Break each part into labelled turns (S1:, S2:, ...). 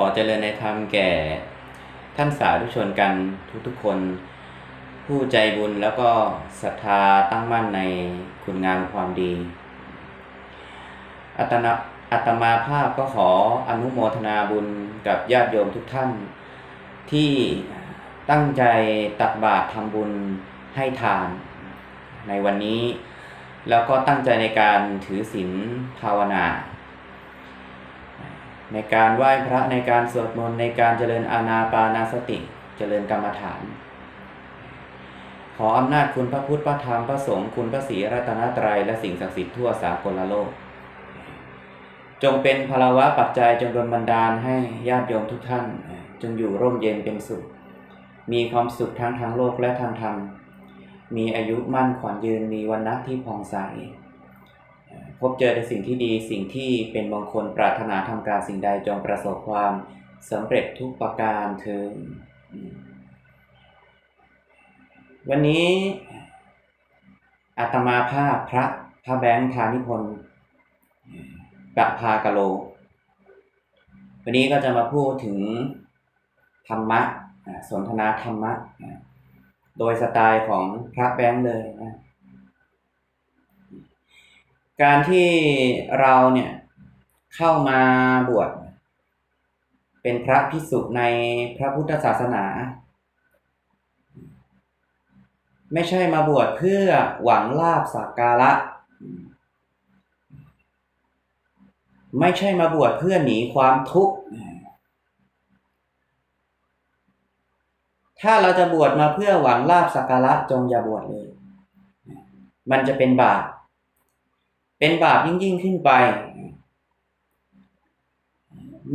S1: อเจริญในธรรมแก่ ท่านสาธุชนกันทุกๆคน ผู้ใจบุญแล้วก็ศรัทธาตั้งมั่นในคุณงามความดี อัตนะอัตมาภาพก็ขออนุโมทนาบุญกับญาติโยมทุกท่าน ที่ตั้งใจตักบาตรทำบุญให้ทาน ในวันนี้ แล้วก็ตั้งใจในการถือศีลภาวนา ในการไหว้พระในการสวดมนต์ในการเจริญอาณาปานาสติ เจริญกรรมฐาน ขออำนาจคุณพระพุทธพระธรรมพระสงฆ์คุณพระศรีรัตนตรัยและสิ่งศักดิ์สิทธิ์ทั่วสากลโลก จงเป็นพลวะปัจจัยจงดลบันดาลให้ญาติโยมทุกท่าน จงอยู่ร่มเย็นเป็นสุข มีความสุขทั้งทางโลกและทางธรรมมีอายุมั่นขวัญยืนมีวันนะที่ผ่องใส พบเจอในสิ่งที่ดีสิ่งที่เป็นมงคลปรารถนาทำการสิ่งใดจงประสบความสำเร็จทุกประการเถิดวันนี้อาตมาภาพพระพระแบงค์ธานิพนธ์ปะพากโล วันนี้ก็จะมาพูดถึงธรรมะสนทนาธรรมะ โดยสไตล์ของพระแบงค์เลยนะ การที่เราเนี่ยเข้ามาบวชเป็นพระพิสุในพระพุทธศาสนา ไม่ใช่มาบวชเพื่อหวังลาบสักการะ ไม่ใช่มาบวชเพื่อหนีความทุกข์ถ้าเราจะบวชมาเพื่อหวังลาบสักการะจงอย่าบวชเลย มันจะเป็นบาป เป็นบาปยิ่งยิ่งขึ้นไป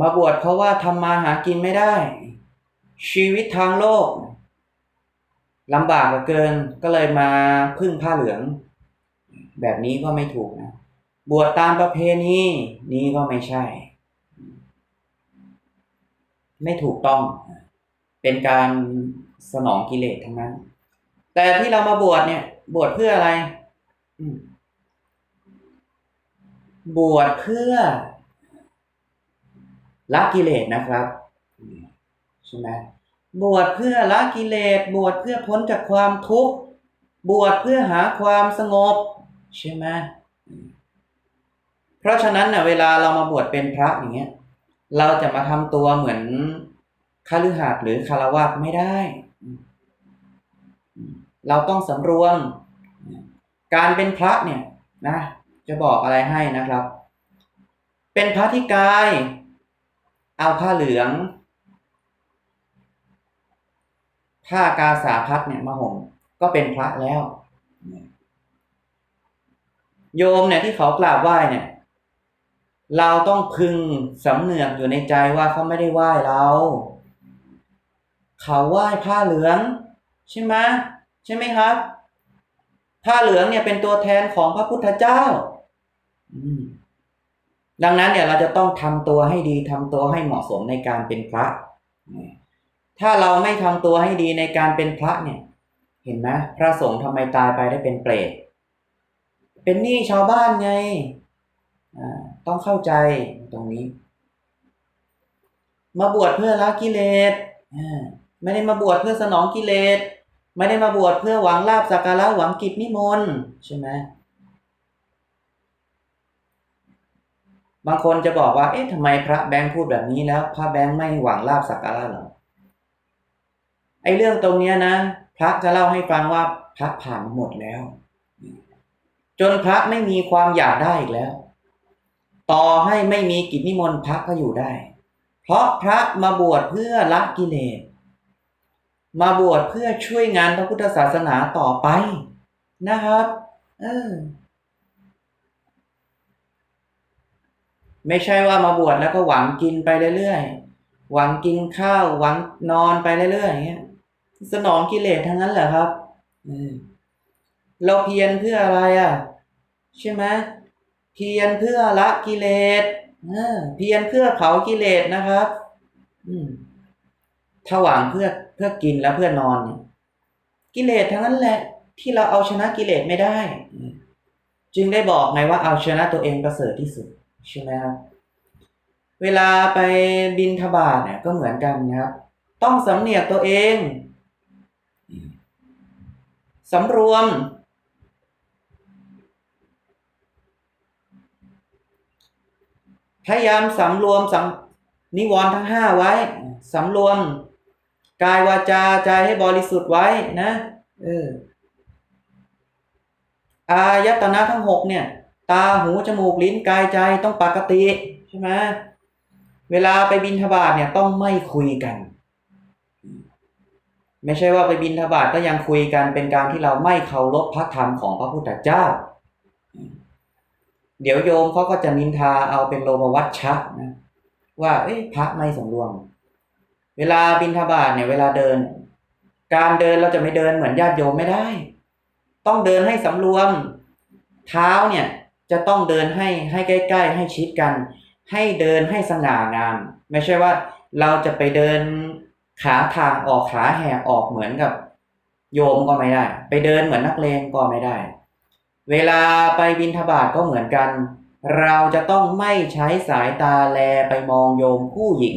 S1: มาบวชเพราะว่าทำมาหากินไม่ได้ ชีวิตทางโลกลำบากเหลือเกินก็เลยมาพึ่งผ้าเหลือง แบบนี้ก็ไม่ถูกนะ บวชตามประเพณีนี้ก็ไม่ใช่ ไม่ถูกต้อง เป็นการสนองกิเลสทั้งนั้น แต่ที่เรามาบวชเนี่ย บวชเพื่ออะไร อืม บวชเพื่อละกิเลสนะครับใช่ไหมบวชเพื่อละกิเลสบวชเพื่อพ้นจากความทุกข์บวชเพื่อหาความสงบ ใช่ไหมเพราะฉะนั้นเน่ยเวลาเรามาบวชเป็นพระอย่างเงี้ย เราจะมาทำตัวเหมือนคฤหัสถ์หรือคารวะไม่ได้ เราต้องสำรวม การเป็นพระเนี่ยนะ จะบอกอะไรให้นะครับ เป็นพระที่กาย เอาผ้าเหลือง ผ้ากาสาพัดเนี่ยมาห่มก็เป็นพระแล้ว โยมเนี่ยที่เขากราบไหว้เนี่ย เราต้องพึงสำเนือกอยู่ในใจว่าเขาไม่ได้ไหว้เรา เขาไหว้ผ้าเหลือง ใช่ไหมใช่ไหมครับผ้าเหลืองเนี่ยเป็นตัวแทนของพระพุทธเจ้า ดังนั้นเนี่ยเราจะต้องทำตัวให้ดีทำตัวให้เหมาะสมในการเป็นพระ ถ้าเราไม่ทำตัวให้ดีในการเป็นพระเนี่ย เห็นไหมพระสงฆ์ทำไมตายไปได้เป็นเปรต เป็นหนี้ชาวบ้านไง ต้องเข้าใจตรงนี้ มาบวชเพื่อละกิเลสไม่ได้มาบวชเพื่อสนองกิเลส ไม่ได้มาบวชเพื่อหวังลาบสักการะหวังกิจนิมนต์ใช่ไหม บางคนจะบอกว่า เอ๊ะทำไมพระแบงค์พูดแบบนี้แล้ว พระแบงค์ไม่หวังลาบสักการะหรอไอ้เรื่องตรงเนี้ยนะ พระจะเล่าให้ฟังว่าพระผ่านหมดแล้ว จนพระไม่มีความอยากได้อีกแล้ว ต่อให้ไม่มีกิจนิมนต์พระก็อยู่ได้ เพราะพระมาบวชเพื่อละกิเลสมาบวชเพื่อช่วยงานพระพุทธศาสนาต่อไปนะครับ เออ ไม่ใช่ว่ามาบวชแล้วก็หวังกินไปเรื่อยๆ หวังกินข้าว หวังนอนไปเรื่อยๆอย่างเงี้ย สนองกิเลสทั้งนั้นแหละครับเราเพียรเพื่ออะไรอะ ใช่ไหมเพียรเพื่อละกิเลสเพียรเพื่อเผากิเลสนะครับ อืมถ้าหวังเพื่อเพื่อกินแล้วเพื่อนอนเนี่ยกิเลสทั้งนั้นแหละ ที่เราเอาชนะกิเลสไม่ได้ จึงได้บอกไงว่าเอาชนะตัวเองประเสริฐที่สุด ใช่ไหมครับเวลาไปบินทบาทเนี่ยก็เหมือนกันนะครับ ต้องสำเนียกตัวเองสำรวม พยายามสำรวมสำนิวรณ์ทั้งห้าไว้สำรวม กายวาจาใจให้บริสุทธิ์ไว้นะเอออายตนะทั้งหกเนี่ย ตาหูจมูกลิ้นกายใจต้องปกติใช่ไหมเวลาไปบินทบาทเนี่ยต้องไม่คุยกัน ไม่ใช่ว่าไปบินทบาทก็ยังคุยกันเป็นการที่เราไม่เคารพพระธรรมของพระพุทธเจ้า เดี๋ยวโยมเขาก็จะนินทาเอาเป็นโลมวัชชะนะว่าเอ้ยพระไม่สำรวม เวลาบินทบาทเนี่ยเวลาเดิน การเดินเราจะไม่เดินเหมือนญาติโยมไม่ได้ ต้องเดินให้สำรวม เท้าเนี่ย จะต้องเดินให้ให้ใกล้ ๆ ให้ชิดกัน ให้เดินให้สง่างาม ไม่ใช่ว่าเราจะไปเดินขาทางออกขาแหกออกเหมือนกับ โยมก็ไม่ได้ ไปเดินเหมือนนักเลงก็ไม่ได้ เวลาไปบินทบาทก็เหมือนกัน เราจะต้องไม่ใช้สายตาแลไปมองโยมผู้หญิง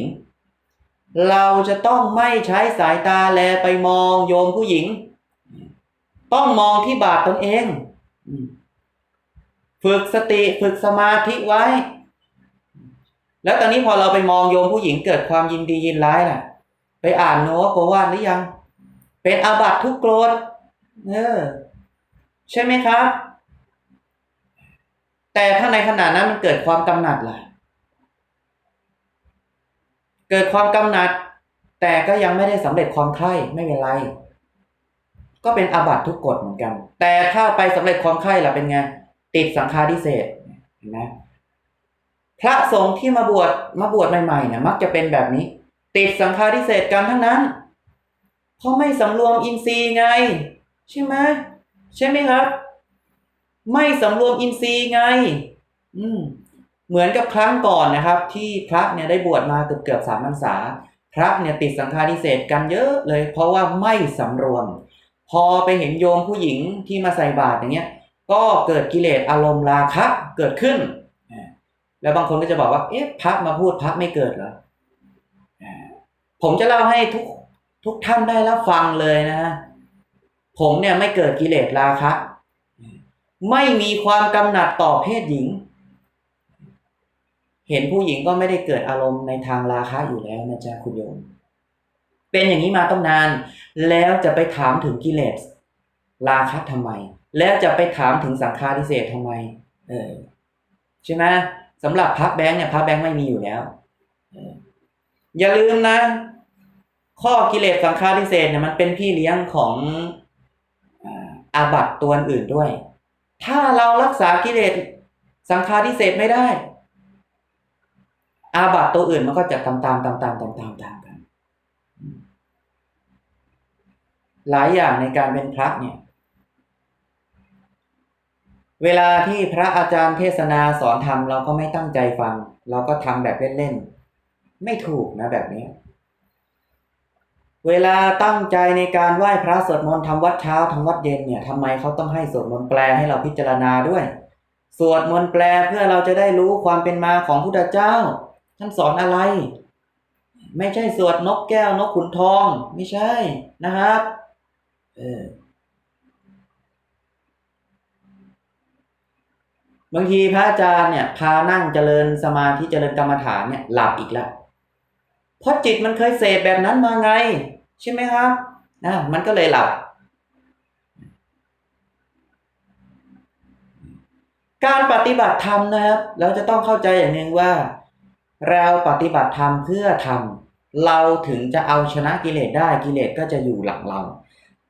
S1: เราจะต้องไม่ใช้สายตาแลไปมองโยมผู้หญิง ต้องมองที่บาทตนเอง ฝึกสติฝึกสมาธิไว้ แล้วตอนนี้พอเราไปมองโยมผู้หญิงเกิดความยินดียินร้ายล่ะ ไปอ่านโน้ตโกวาดหรือยัง เป็นอาบัตทุกโกรธเออใช่ไหมครับ แต่ถ้าในขณะนั้นมันเกิดความกำหนัดล่ะ เกิดความกำหนัด แต่ก็ยังไม่ได้สำเร็จความใคร่ไม่เป็นไร ก็เป็นอาบัตทุกกฎเหมือนกัน แต่ถ้าไปสำเร็จความใคร่ล่ะเป็นไง ติดสังฆาทิเศษเห็นไหมพระสงฆ์ที่มาบวชมาบวชใหม่ๆเนี่ยมักจะเป็นแบบนี้ ติดสังฆาทิเศษกันทั้งนั้น เพราะไม่สำรวมอินทรีย์ไง ใช่ไหมใช่ไหมครับ ไม่สำรวมอินทรีย์ไง อืมเหมือนกับครั้งก่อนนะครับ ที่พระเนี่ยได้บวชมาเกือบเกือบสามพรรษา พระเนี่ยติดสังฆาทิเศษกันเยอะเลย เพราะว่าไม่สำรวม พอไปเห็นโยมผู้หญิงที่มาใส่บาตรอย่างเงี้ย ก็เกิดกิเลสอารมณ์ราคะเกิดขึ้น แล้วบางคนก็จะบอกว่า เอ๊ะพระมาพูดพระไม่เกิดเหรอผมจะเล่าให้ทุกทุกท่านได้รับฟังเลยนะฮะผมเนี่ยไม่เกิดกิเลสราคะ ไม่มีความกำหนัดต่อเพศหญิง เห็นผู้หญิงก็ไม่ได้เกิดอารมณ์ในทางราคะอยู่แล้วนะจ๊ะคุณโยม เป็นอย่างนี้มาต้องนาน แล้วจะไปถามถึงกิเลสราคะทำไม แล้วจะไปถามถึงสังฆาทิเศษทำไม เออใช่ไหมสำหรับพระแบงค์เนี่ยพระแบงค์ไม่มีอยู่แล้ว อย่าลืมนะ ข้อกิเลสสังฆาทิเศษเนี่ยมันเป็นพี่เลี้ยงของอาบัตตัวอื่นด้วย ถ้าเรารักษากิเลสสังฆาทิเศษไม่ได้ อาบัตตัวอื่นมันก็จะตามตามตามตามตามตามตามกัน หลายอย่างในการเป็นพระเนี่ย เวลาที่พระอาจารย์เทศนาสอนธรรมเราก็ไม่ตั้งใจฟัง เราก็ทำแบบเล่นๆไม่ถูกนะแบบนี้ เวลาตั้งใจในการไหว้พระสวดมนต์ทำวัดเช้าทำวัดเย็นเนี่ยทำไมเขาต้องให้สวดมนต์แปลให้เราพิจารณาด้วย สวดมนต์แปลเพื่อเราจะได้รู้ความเป็นมาของพุทธเจ้าท่านสอนอะไร ไม่ใช่สวดนกแก้วนกขุนทอง ไม่ใช่นะครับ เออ บางทีพระอาจารย์เนี่ย พานั่งเจริญสมาธิเจริญกรรมฐานเนี่ยหลับอีกแล้วเพราะจิตมันเคยเสพแบบนั้นมาไง ใช่ไหมครับนะมันก็เลยหลับ การปฏิบัติธรรมนะครับ เราจะต้องเข้าใจอย่างหนึ่งว่า เราปฏิบัติธรรมเพื่อทำเราถึงจะเอาชนะกิเลสได้กิเลสก็จะอยู่หลังเรา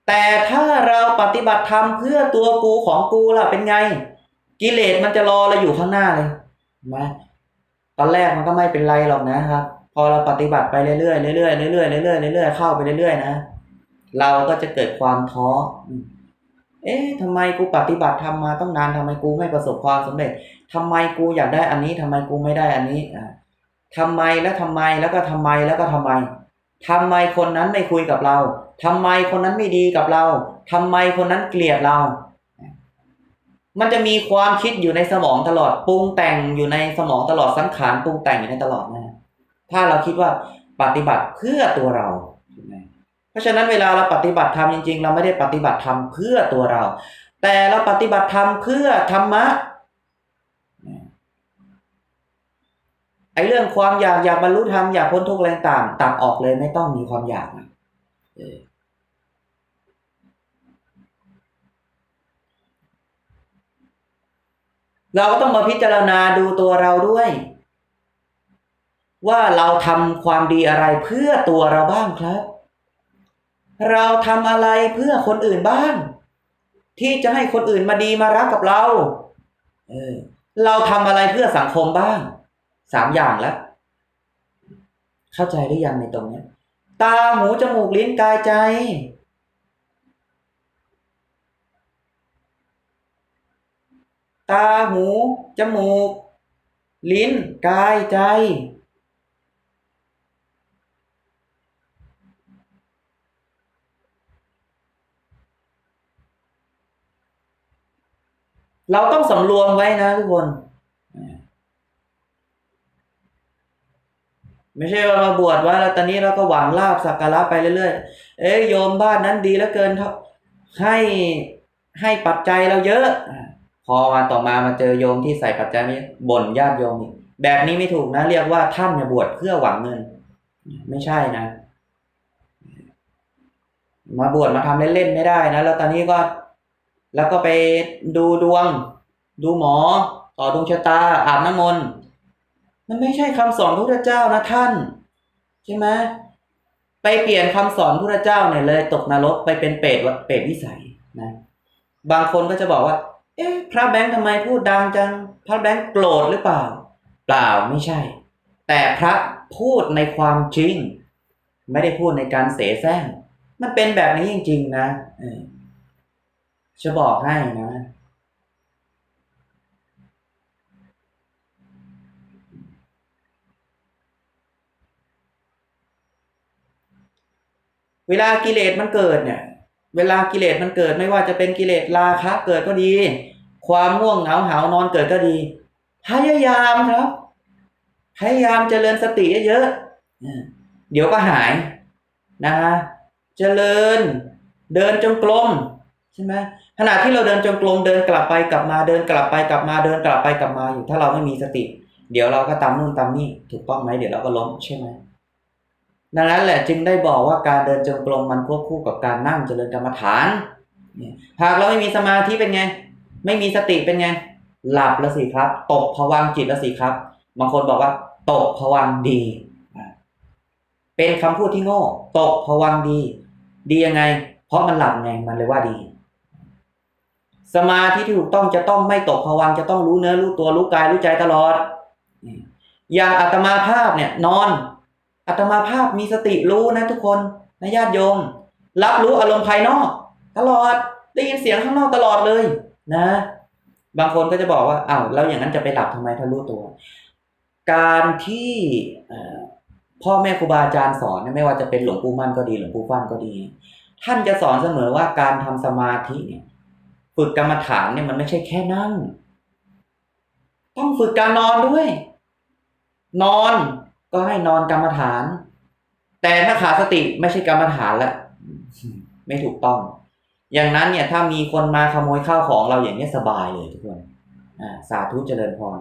S1: แต่ถ้าเราปฏิบัติธรรมเพื่อตัวกูของกูล่ะเป็นไง กิเลสมันจะรอเราอยู่ข้างหน้าเลยนะตอนแรกมันก็ไม่เป็นไรหรอกนะครับ พอเราปฏิบัติไปเรื่อยๆเรื่อยๆเรื่อยๆเรื่อยๆเรื่อยๆเข้าไปเรื่อยๆนะเราก็จะเกิดความท้อ เอ๊ะทำไมกูปฏิบัติทำมาต้องนานทำไมกูไม่ประสบความสำเร็จทำไมกูอยากได้อันนี้ทำไมกูไม่ได้อันนี้อ่าทำไมแล้วทำไมแล้วก็ทำไมแล้วก็ทำไมทำไมคนนั้นไม่คุยกับเราทำไมคนนั้นไม่ดีกับเราทำไมคนนั้นเกลียดเรา มันจะมีความคิดอยู่ในสมองตลอดปรุงแต่งอยู่ในสมองตลอดสังขารปรุงแต่งอยู่ในตลอดนะถ้าเราคิดว่าปฏิบัติเพื่อตัวเราถูกไหมเพราะฉะนั้นเวลาเราปฏิบัติธรรมจริง ๆ เราไม่ได้ปฏิบัติธรรมเพื่อตัวเรา แต่เราปฏิบัติธรรมเพื่อธรรมะไอ้เรื่องความอยากอยากบรรลุธรรมอยากพ้นทุกข์อะไรต่างตัดออกเลยไม่ต้องมีความอยากนะเออ เราก็ต้องมาพิจารณาดูตัวเราด้วย ว่าเราทำความดีอะไรเพื่อตัวเราบ้างครับ เราทำอะไรเพื่อคนอื่นบ้าง ที่จะให้คนอื่นมาดีมารักกับเราเออเราทำอะไรเพื่อสังคมบ้างสามอย่างแล้วเข้าใจหรือยังในตรงนี้ตาหูจมูกลิ้นกายใจ ตาหู จมูก ลิ้น กายใจ เราต้องสำรวมไว้นะทุกคน ไม่ใช่ว่ามาบวชว่าแล้วตอนนี้เราก็หวังลาบสักการะไปเรื่อยๆ เอ้ยโยมบ้านนั้นดีแล้วเกินให้ให้ปัจจัยเราเยอะ อ่าพอมาต่อมามาเจอโยมที่ใส่ปัจจัยไม่บ่นญาติโยมอีกแบบนี้ไม่ถูกนะ เรียกว่าท่านเนี่ยบวชเพื่อหวังเงิน ไม่ใช่นะมาบวชมาทำเล่นๆไม่ได้นะ แล้วตอนนี้ก็ แล้วก็ไปดูดวง ดูหมอ ต่อดวงชะตาอาบน้ำมนต์มันไม่ใช่คำสอนพระพุทธเจ้านะท่าน ใช่ไหมไปเปลี่ยนคำสอนพระพุทธเจ้าเนี่ยเลย ตกนรกไปเป็นเปรตวะเปรตวิสัยนะ บางคนก็จะบอกว่า เอ๊ะพระแบงค์ทำไมพูดดังจัง พระแบงค์โกรธหรือเปล่า เปล่าไม่ใช่ แต่พระพูดในความจริง ไม่ได้พูดในการเสแสร้งมันเป็นแบบนี้จริง ๆ นะจะบอกให้นะ เวลากิเลสมันเกิดเนี่ย เวลากิเลสมันเกิดไม่ว่าจะเป็นกิเลสราคะเกิดก็ดี ความง่วงเหงาหานอนเกิดก็ดี พยายามครับ พยายามเจริญสติเยอะๆเดี๋ยวก็หายนะฮะเจริญเดินจงกรมใช่ไหมขณะที่เราเดินจงกรมเดินกลับไปกลับมาเดินกลับไปกลับมาเดินกลับไปกลับมาอยู่ ถ้าเราไม่มีสติ เดี๋ยวเราก็ตามนู่นตามนี่ถูกต้องไหมเดี๋ยวเราก็ล้มใช่ไหม ดังนั้นแหละจึงได้บอกว่าการเดินจงกรมมันควบคู่กับการนั่งเจริญกรรมฐาน หากเราไม่มีสมาธิเป็นไง ไม่มีสติเป็นไง หลับล้วสิครับ ตกผวังจิตล้วสิครับ บางคนบอกว่า ตกผวังดี เป็นคำพูดที่โง่ ตกผวังดี ดียังไง เพราะมันหลับไง มันเลยว่าดี สมาธิที่ถูกต้องจะต้องไม่ตกผวังจะต้องรู้เนื้อรู้ตัวรู้กายรู้ใจตลอด อย่างอาตมาภาพเนี่ยนอน อัตมาภาพมีสติรู้นะทุกคนนะญาติโยม รับรู้อารมณ์ภายนอก ตลอดได้ยินเสียงข้างนอกตลอดเลย นะ บางคนก็จะบอกว่าอ้าวแล้วอย่างนั้นจะไปหลับทำไมถ้ารู้ตัว การที่พ่อแม่ครูบาอาจารย์สอนไม่ว่าจะเป็นหลวงปู่มั่นก็ดีหลวงปู่ฟั่นก็ดี ท่านจะสอนเสมอว่าการทำสมาธิเนี่ยฝึกกรรมฐานเนี่ยมันไม่ใช่แค่นั่ง ต้องฝึกการนอนด้วย นอน ก็ให้นอนกรรมฐาน แต่ถ้าขาดสติไม่ใช่กรรมฐานละไม่ถูกต้อง อย่างนั้นเนี่ยถ้ามีคนมาขโมยข้าวของเราอย่างนี้สบายเลยทุกคนอ่าสาธุเจริญพร